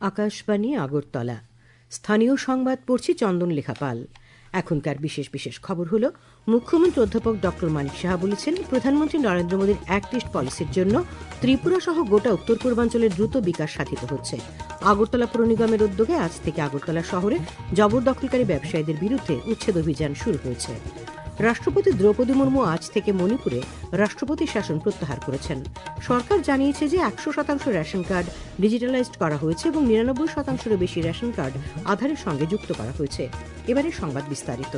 আকাশবাণী, আগরতলা। স্থানীয় সংবাদ পড়ছি চন্দন লেখাপাল। এখনকার বিশেষ বিশেষ খবর হল, মুখ্যমন্ত্রী অধ্যাপক ডক্টর মানিক সাহা বলেছেন, প্রধানমন্ত্রী নরেন্দ্র মোদীর অ্যাক্ট ইস্ট পলিসির জন্য ত্রিপুরা সহ গোটা উত্তর পূর্বাঞ্চলের দ্রুত বিকাশ সাধিত হচ্ছে। আগরতলা পৌর নিগমের উদ্যোগে আজ থেকে আগরতলা শহরে জবরদখলকারী ব্যবসায়ীদের বিরুদ্ধে উচ্ছেদ অভিযান শুরু হয়েছে। রাষ্ট্রপতি দ্রৌপদী মুর্মু আজ থেকে মণিপুরে রাষ্ট্রপতি শাসন প্রত্যাহার করেছেন। সরকার জানিয়েছে যে একশো শতাংশ রেশন কার্ড ডিজিটালাইজড করা হয়েছে এবং নিরানব্বই শতাংশেরও বেশি রেশন কার্ড আধারের সঙ্গে যুক্ত করা হয়েছে। এবারে সংবাদ বিস্তারিত।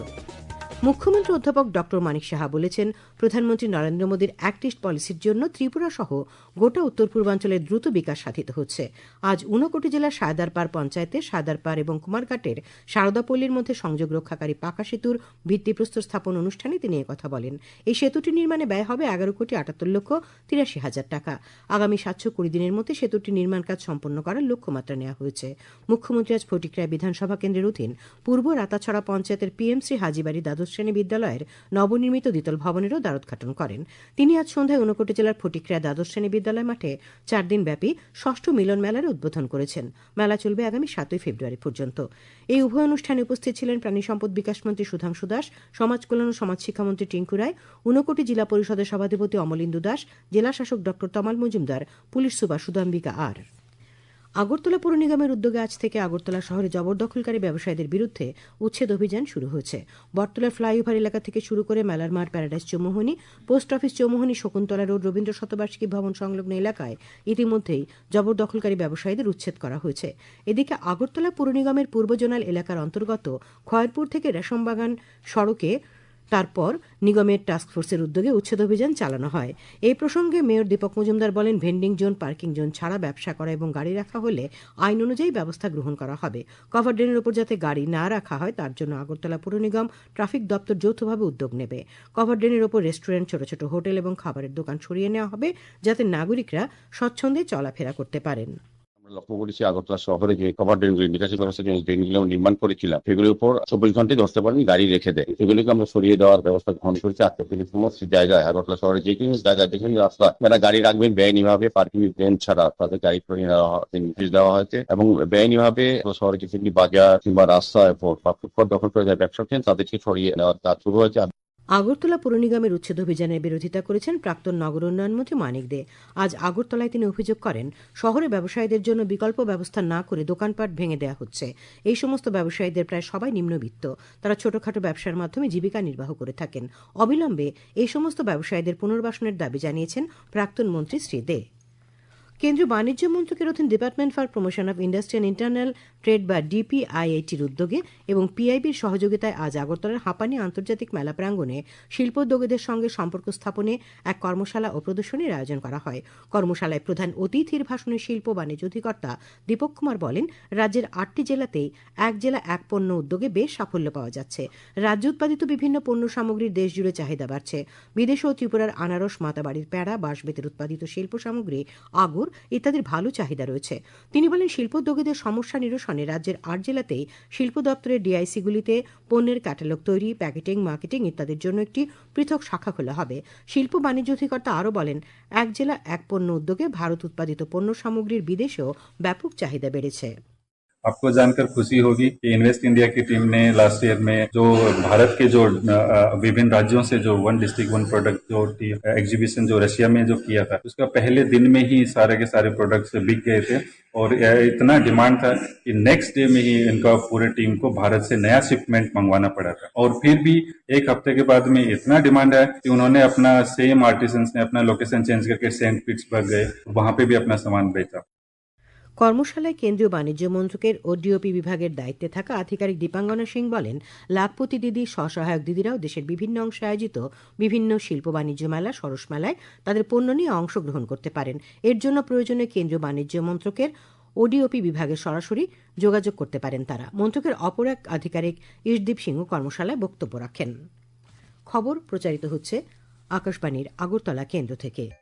মুখ্যমন্ত্রী অধ্যাপক ডক্টর মানিক সাহা বলেছেন, প্রধানমন্ত্রী নরেন্দ্র মোদীর অ্যাক্ট ইস্ট পলিসির জন্য ত্রিপুরা সহ গোটা উত্তর পূর্বাঞ্চলের দ্রুত বিকাশ সাধিত হচ্ছে। আজ ঊনকোটি জেলার সায়দারপাড় পঞ্চায়েতে সায়দারপাড় এবং কুমারঘাটের সারদাপল্লীর মধ্যে সংযোগ রক্ষাকারী পাকা সেতুর ভিত্তিপ্রস্তর স্থাপন অনুষ্ঠানে তিনি কথা বলেন। এই সেতুটি নির্মাণে ব্যয় হবে এগারো কোটি আটাত্তর লক্ষ তিরাশি হাজার টাকা। আগামী সাতশো কুড়ি দিনের মধ্যে সেতুটি নির্মাণ কাজ সম্পন্ন করার লক্ষ্যমাত্রা নেওয়া হয়েছে। মুখ্যমন্ত্রী আজ ফটিকরায় বিধানসভা কেন্দ্রের অধীন পূর্ব রাতাছড়া পঞ্চায়েতের পিএমসি হাজিবাড়ি দ্বাদশ শ্রেণি বিদ্যালয়ের নবনির্মিত দ্বিতল ভবনেরও দ্বারোদ্ঘাটন করেন। তিনি আজ সন্ধ্যায় ঊনকোটি জেলার ফটিকরা দ্বাদশ শ্রেণি বিদ্যালয় মাঠে চার দিন ব্যাপী ষষ্ঠ মিলন মেলার উদ্বোধন করেছেন। মেলা চলবে আগামী সাতই ফেব্রুয়ারি পর্যন্ত। এই উভয় অনুষ্ঠানে উপস্থিত ছিলেন প্রাণী সম্পদ বিকাশ মন্ত্রী সুধাংশু দাস, সমাজ কল্যাণ ও সমাজ শিক্ষামন্ত্রী টিঙ্কু রায়, ঊনকোটি জেলা পরিষদের সভাধিপতি অমলিন্দু দাস, জেলা শাসক ড Tamal Majumdar, police super Sudambika R. Agartala পৌর নিগমের উদ্যোগে আজ থেকে আগরতলা শহরে জবরদখলকারী ব্যবসায়ীদের বিরুদ্ধে উচ্ছেদ অভিযান শুরু হয়েছে। বটতলা ফ্লাইওভার এলাকা থেকে শুরু করে মেলার মাঠ paradise Chowmohani, post office Chowmohani, Shakuntala road, Rabindra শতবার্ষিকী ভবন সংলগ্ন এলাকায় ইতিমধ্যেই জবরদখলকারী ব্যবসায়ীদের উচ্ছেদ করা হয়েছে। এদিকে আগরতলা পৌর নিগমের পূর্বজোনাল এলাকার অন্তর্গত খয়েরপুর থেকে রেশমবাগান সড়কে তারপর নিগমের টাস্কফোর্সের উদ্যোগে উচ্ছেদ অভিযান চালানো হয়। এই প্রসঙ্গে মেয়র দীপক মজুমদার বলেন ভেন্ডিং জোন পার্কিং জোন ছাড়া ব্যবসা করা এবং গাড়ি রাখা হলে আইন অনুযায়ী ব্যবস্থা গ্রহণ করা হবে। কভার ড্রেনের ওপর যাতে গাড়ি না রাখা হয়, তার জন্য আগরতলা পুর নিগম ট্রাফিক দপ্তর যৌথভাবে উদ্যোগ নেবে। কভার ড্রেনের ওপর রেস্টুরেন্ট ছোট ছোট হোটেল এবং খাবারের দোকান সরিয়ে নেওয়া হবে, যাতে নাগরিকরা স্বচ্ছন্দে চলাফেরা করতে পারেন। লক্ষ্য করেছি আগরতলা শহরে যে কভার ড্রেনগুলি নিকাশি ব্যবস্থার জন্য ড্রেনগুলো নির্মাণ করেছিলাম, সেগুলির উপর চব্বিশ ঘন্টায় ধরতে পারেন, গাড়ি রেখে দেয়। সেগুলিকে আমরা সরিয়ে দেওয়ার ব্যবস্থা গ্রহণ করেছি। আজকে থেকে সমস্ত জায়গায়, আগরতলা শহরে যে কোনো জায়গায় যেখানে রাস্তা, যারা গাড়ি রাখবেন, বেআইনিভাবে পার্কিং ট্রেন ছাড়া তাদের গাড়ি সরিয়ে নির্দেশ দেওয়া হয়েছে। এবং বেআইনিভাবে শহরে কিছু বাজার কিংবা রাস্তা বা ফুটপাত দখল করে যারা ব্যবসা তাদেরকে সরিয়ে নেওয়ার কাজ শুরু হয়েছে। আগরতলা পুর নিগমের উচ্ছেদ অভিযানের বিরোধিতা করেছেন প্রাক্তন নগর উন্নয়ন মন্ত্রী মানিক দে। আজ আগরতলায় তিনি অভিযোগ করেন, শহরে ব্যবসায়ীদের জন্য বিকল্প ব্যবস্থা না করে দোকানপাট ভেঙে দেওয়া হচ্ছে। এই সমস্ত ব্যবসায়ীদের প্রায় সবাই নিম্নবিত্ত। তারা ছোটখাটো ব্যবসার মাধ্যমে জীবিকা নির্বাহ করে থাকেন। অবিলম্বে এই সমস্ত ব্যবসায়ীদের পুনর্বাসনের দাবি জানিয়েছেন প্রাক্তন মন্ত্রী শ্রী দে। কেন্দ্রীয় বাণিজ্য মন্ত্রকের অধীন department for promotion of industry and internal trade বা ডিপিআইআইটির উদ্যোগে এবং পিআইবির সহযোগিতায় আজ আগরতলার হাঁপানি আন্তর্জাতিক মেলা প্রাঙ্গণে শিল্পোদ্যোগীদের সঙ্গে সম্পর্ক স্থাপনে এক কর্মশালা ও প্রদর্শনীর আয়োজন করা হয়। কর্মশালায় প্রধান অতিথির ভাষণে শিল্প বাণিজ্য অধিকর্তা দীপক কুমার বলেন, রাজ্যের আটটি জেলাতেই এক জেলা এক পণ্য উদ্যোগে বেশ সাফল্য পাওয়া যাচ্ছে। রাজ্য উৎপাদিত বিভিন্ন পণ্য সামগ্রীর দেশ জুড়ে চাহিদা বাড়ছে। বিদেশ ও ত্রিপুরার আনারস, মাতাবাড়ির প্যাড়া বাঁশবেতের উৎপাদিত শিল্প সামগ্রী, আগর ইত্যাদির ভালো চাহিদা রয়েছে। তিনি বলেন, শিল্পোদ্যোগীদের সমস্যা নিরসনে রাজ্যের আট জেলাতেই শিল্প দপ্তরের ডিআইসিগুলিতে পণ্যের ক্যাটালগ তৈরি, প্যাকেটিং, মার্কেটিং ইত্যাদির জন্য একটি পৃথক শাখা খোলা হবে। শিল্প বাণিজ্য অধিকর্তা আরও বলেন, এক জেলা এক পণ্য উদ্যোগে ভারত উৎপাদিত পণ্য সামগ্রীর বিদেশেও ব্যাপক চাহিদা বেড়েছে। आपको जानकर खुशी होगी कि इन्वेस्ट इंडिया की टीम ने लास्ट ईयर में जो भारत के जो विभिन्न राज्यों से जो वन डिस्ट्रिक्ट वन प्रोडक्ट जो एग्जीबिशन जो रशिया में जो किया था, उसका पहले दिन में ही सारे के सारे प्रोडक्ट्स बिक गए थे और इतना डिमांड था कि नेक्स्ट डे में ही इनका पूरे टीम को भारत से नया शिपमेंट मंगवाना पड़ा था। और फिर भी एक हफ़्ते के बाद में इतना डिमांड है कि उन्होंने अपना सेम आर्टिसन ने अपना लोकेशन चेंज करके सेंट पिट्सबर्ग गए, वहाँ पे भी अपना सामान बेचा। কর্মশালায় কেন্দ্রীয় বাণিজ্য মন্ত্রকের ওডিওপি বিভাগের দায়িত্বে থাকা আধিকারিক দীপাঙ্গনা সিং বলেন, লাখপতি দিদি, স্বসহায়ক দিদিরাও দেশের বিভিন্ন অংশে আয়োজিত বিভিন্ন শিল্প বাণিজ্য মেলা, সরস মেলায় তাদের পণ্য নিয়ে অংশগ্রহণ করতে পারেন। এর জন্য প্রয়োজনে কেন্দ্রীয় বাণিজ্য মন্ত্রকের ওডিওপি বিভাগে সরাসরি যোগাযোগ করতে পারেন তারা। মন্ত্রকের অপর এক আধিকারিক ইশদীপ সিংহ কর্মশালায় বক্তব্য রাখেন। খবর প্রচারিত হচ্ছে আকাশবাণীর আগরতলা কেন্দ্র থেকে।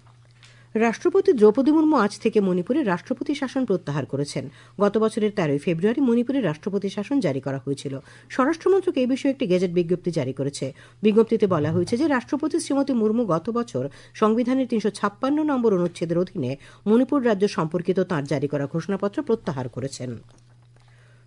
রাষ্ট্রপতি দ্রৌপদী মুর্মু আজ থেকে মণিপুরে রাষ্ট্রপতি শাসন প্রত্যাহার করেছেন। গত বছরের তেরোই ফেব্রুয়ারি মণিপুরে রাষ্ট্রপতি শাসন জারি করা হয়েছিল। স্বরাষ্ট্রমন্ত্রক এই বিষয়ে একটি গেজেট বিজ্ঞপ্তি জারি করেছে। বিজ্ঞপ্তিতে বলা হয়েছে যে, রাষ্ট্রপতি শ্রীমতী মুর্মু গত বছর সংবিধানের তিনশো ছাপ্পান্ন নম্বর অনুচ্ছেদের অধীনে মণিপুর রাজ্য সম্পর্কিত তাঁর জারি করা ঘোষণাপত্র প্রত্যাহার করেছেন।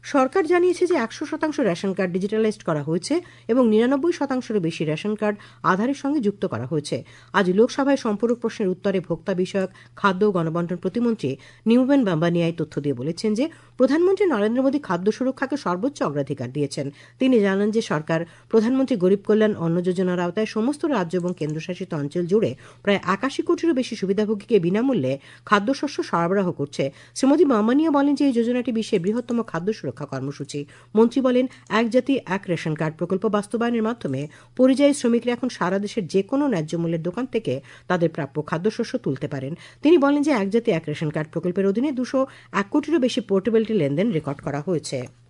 সরকার জানিয়েছে যে একশো শতাংশ রেশন কার্ড ডিজিটালাইজড করা হয়েছে এবং নিরানব্বই শতাংশেরও বেশি রেশন কার্ড আধারের সঙ্গে যুক্ত করা হয়েছে। আজ লোকসভায় সম্পূরক প্রশ্নের উত্তরে ভোক্তা বিষয়ক, খাদ্য ও গণবন্টন প্রতিমন্ত্রী নিউবেন বাম্বানিয়াই তথ্য দিয়ে বলেছেন যে, প্রধানমন্ত্রী নরেন্দ্র মোদী খাদ্য সুরক্ষাকে সর্বোচ্চ অগ্রাধিকার দিয়েছেন। তিনি জানান যে সরকার, প্রধানমন্ত্রী গরিব কল্যাণ অন্ন যোজনার আওতায় সমস্ত রাজ্য এবং কেন্দ্রশাসিত অঞ্চল জুড়ে প্রায় একাশি কোটিরও বেশি সুবিধাভোগীকে বিনামূল্যে খাদ্যশস্য সরবরাহ করছে। শ্রীমতী বাম্বানিয়া বলেন যে এই যোজনাটি বিশ্বের বৃহত্তম খাদ্য সুরক্ষা কর্মসূচি। মন্ত্রী বলেন, এক জাতি, এক রেশন কার্ড প্রকল্প বাস্তবায়নের মাধ্যমে পরিযায়ী শ্রমিকরা এখন সারা দেশের যে কোনো ন্যায্য মূল্যের দোকান থেকে তাদের প্রাপ্য খাদ্যশস্য তুলতে পারেন। তিনি বলেন যে, এক জাতি, এক রেশন কার্ড প্রকল্পের অধীনে দুশো এক কোটিরও বেশি পোর্টেবিলিটি লেনদেন রেকর্ড করা হয়েছে।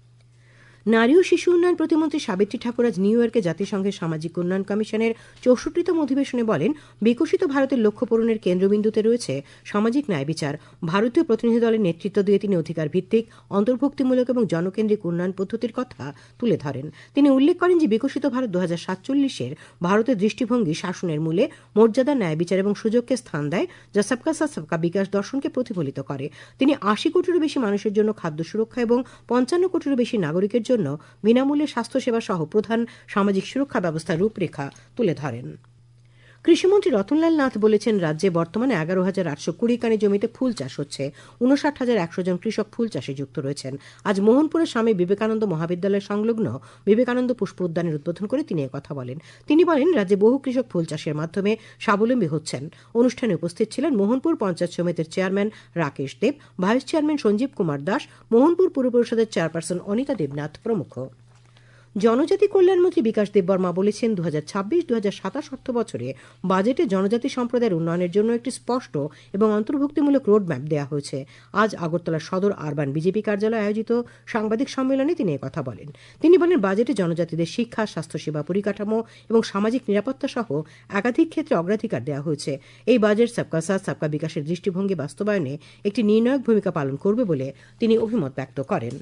নারী ও শিশু উন্নয়ন প্রতিমন্ত্রী সাবিত্রী ঠাকুর আজ নিউ ইয়র্কে জাতিসংঘের সামাজিক উন্নয়ন কমিশনের চৌষট্টিতম অধিবেশনে বলেন, বিকশিত ভারতের লক্ষ্য পূরণের কেন্দ্রবিন্দুতে রয়েছে সামাজিক ন্যায় বিচার। ভারতীয় প্রতিনিধি দলের নেতৃত্ব দিয়ে তিনি অধিকার ভিত্তিক, অন্তর্ভুক্তিমূলক এবং জনকেন্দ্রিক উন্নয়ন পদ্ধতির কথা তুলে ধরেন। তিনি উল্লেখ করেন যে, বিকশিত ভারত দু হাজার সাতচল্লিশের ভারতের দৃষ্টিভঙ্গি শাসনের মূলে মর্যাদা, ন্যায় বিচার এবং সুযোগকে স্থান দেয়, যা সবকা সাথ, সবকা বিকাশ দর্শনকে প্রতিফলিত করে। তিনি আশি কোটিরও বেশি মানুষের জন্য খাদ্য সুরক্ষা এবং পঞ্চান্ন কোটিরও বেশি নাগরিকের জন্য বিনামূল্যে স্বাস্থ্যসেবা সহ প্রধান সামাজিক সুরক্ষা ব্যবস্থার রূপরেখা তুলে ধরেন। কৃষিমন্ত্রী রতনলাল নাথ বলেছেন, রাজ্যে বর্তমানে এগারো হাজার আটশো কুড়ি কানি জমিতে ফুল চাষ হচ্ছে। উনষাট হাজার একশো জন কৃষক ফুল চাষে যুক্ত রয়েছেন। আজ মোহনপুরের স্বামী বিবেকানন্দ মহাবিদ্যালয় সংলগ্ন বিবেকানন্দ পুষ্প উদ্যানের উদ্বোধন করে তিনি কথা বলেন। তিনি বলেন, রাজ্যে বহু কৃষক ফুল চাষের মাধ্যমে স্বাবলম্বী হচ্ছেন। অনুষ্ঠানে উপস্থিত ছিলেন মোহনপুর পঞ্চায়েত সমিতির chairman Rakesh Deb, vice chairman Sanjib Kumar Das, Mohanpur পুর পরিষদের চেয়ারপারসন অনিতা দেবনাথ প্রমুখ। জনজাতি কল্যাণমন্ত্রী বিকাশ দেববর্মা বলেছেন দু হাজার ছাব্বিশ দু হাজার সাতাশ অর্থ বছরে বাজেটে জনজাতি সম্প্রদায়ের উন্নয়নের জন্য একটি স্পষ্ট এবং অন্তর্ভুক্তিমূলক রোডম্যাপ দেওয়া হয়েছে। আজ আগরতলা সদর আরবান বিজেপি কার্যালয়ে আয়োজিত সাংবাদিক সম্মেলনে তিনি কথা বলেন। তিনি বলেন, বাজেটে জনজাতিদের শিক্ষা, স্বাস্থ্যসেবা পরিকাঠামো এবং সামাজিক নিরাপত্তা সহ একাধিক ক্ষেত্রে অগ্রাধিকার দেওয়া হয়েছে। এই বাজেট সবকা সাথ, সবকা বিকাশের দৃষ্টিভঙ্গি বাস্তবায়নে একটি নির্ণায়ক ভূমিকা পালন করবে বলে তিনি অভিমত ব্যক্ত করেন।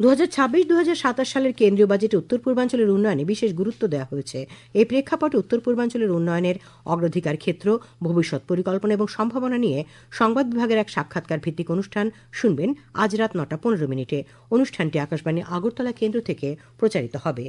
দু হাজার ছাব্বিশ সাতাশ সালের কেন্দ্রীয় বাজেটে উত্তর পূর্বাঞ্চলের উন্নয়নে বিশেষ গুরুত্ব দেওয়া হয়েছে। এই প্রেক্ষাপটে উত্তর পূর্বাঞ্চলের উন্নয়নের অগ্রাধিকার ক্ষেত্র, ভবিষ্যৎ পরিকল্পনা এবং সম্ভাবনা নিয়ে সংবাদ বিভাগের এক সাক্ষাৎকার ভিত্তিক অনুষ্ঠান শুনবেন আজ রাত নটা পনেরো মিনিটে। অনুষ্ঠানটি আকাশবাণী আগরতলা কেন্দ্র থেকে প্রচারিত হবে।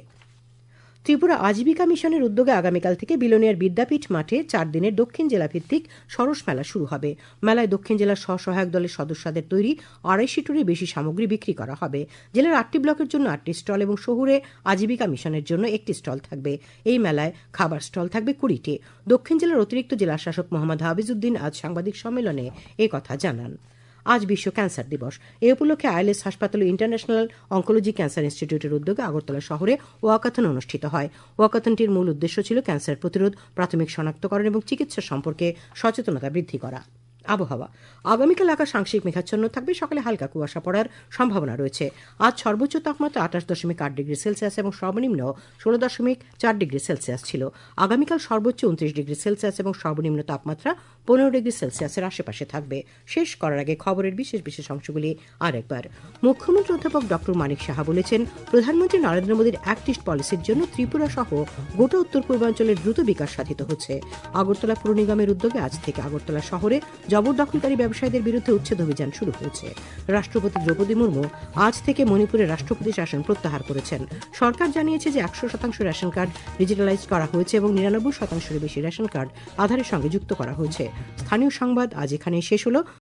ত্রিপুরা আজীবিকা মিশনের উদ্যোগে আগামীকাল থেকে বিলোনিয়ার বিদ্যাপীঠ মাঠে চার দিনের দক্ষিণ জেলা ভিত্তিক সরস মেলা শুরু হবে। মেলায় দক্ষিণ জেলার স্বসহায়ক দলের সদস্যদের তৈরি আড়াইশি টনের বেশি সামগ্রী বিক্রি করা হবে। জেলার আটটি ব্লকের জন্য আটটি স্টল এবং শহুরে আজীবিকা মিশনের জন্য একটি স্টল থাকবে। এই মেলায় খাবার স্টল থাকবে কুড়িটি। দক্ষিণ জেলার অতিরিক্ত জেলা শাসক মোহাম্মদ হাবিজুদ্দিন আজ সাংবাদিক সম্মেলনে কথা জানান। আজ বিশ্ব ক্যান্সার দিবস। এ উপলক্ষে আইএলএস হাসপাতাল ইন্টারন্যাশনাল অঙ্কোলজি ক্যান্সার ইনস্টিটিউটের উদ্যোগে আগরতলা শহরে ওয়াকাথন অনুষ্ঠিত হয়। ওয়াকাথনটির মূল উদ্দেশ্য ছিল ক্যান্সার প্রতিরোধ, প্রাথমিক শনাক্তকরণ এবং চিকিৎসা সম্পর্কে সচেতনতা বৃদ্ধি করা। আবহাওয়া। আগামীকাল আকাশ আংশিক মেঘাচ্ছন্ন থাকবে, সকালে হালকা কুয়াশা পড়ার সম্ভাবনা রয়েছে। আজ সর্বোচ্চ তাপমাত্রা আঠাশ দশমিক আট ডিগ্রি সেলসিয়াস এবং সর্বনিম্ন ষোলো দশমিক চার ডিগ্রি সেলসিয়াস ছিল। আগামীকাল সর্বোচ্চ উনত্রিশ ডিগ্রি সেলসিয়াস এবং সর্বনিম্ন তাপমাত্রা পনেরো ডিগ্রি সেলসিয়াসের আশেপাশে থাকবে। শেষ করার আগে খবরের বিশেষ বিশেষ অংশগুলি আরেকবার। মুখ্যমন্ত্রী অধ্যাপক ডক্টর মানিক সাহা বলেছেন, প্রধানমন্ত্রী নরেন্দ্র মোদীর অ্যাক্টিস্ট পলিসির জন্য ত্রিপুরা সহ গোটা উত্তর পূর্বাঞ্চলের দ্রুত বিকাশ সাধিত হচ্ছে। আগরতলা পুর নিগমের উদ্যোগে আজ থেকে আগরতলা শহরে জবরদখলকারী ব্যবসায়ীদের বিরুদ্ধে উচ্ছেদ অভিযান শুরু হয়েছে। রাষ্ট্রপতি দ্রৌপদী মুর্মু আজ থেকে মণিপুরের রাষ্ট্রপতি শাসন প্রত্যাহার করেছেন। সরকার জানিয়েছে যে একশো শতাংশ রেশন কার্ড ডিজিটালাইজ করা হয়েছে এবং নিরানব্বই শতাংশের বেশি রেশন কার্ড আধারের সঙ্গে যুক্ত করা হয়েছে। স্থানীয় সংবাদ আজ এখানে শেষ হল।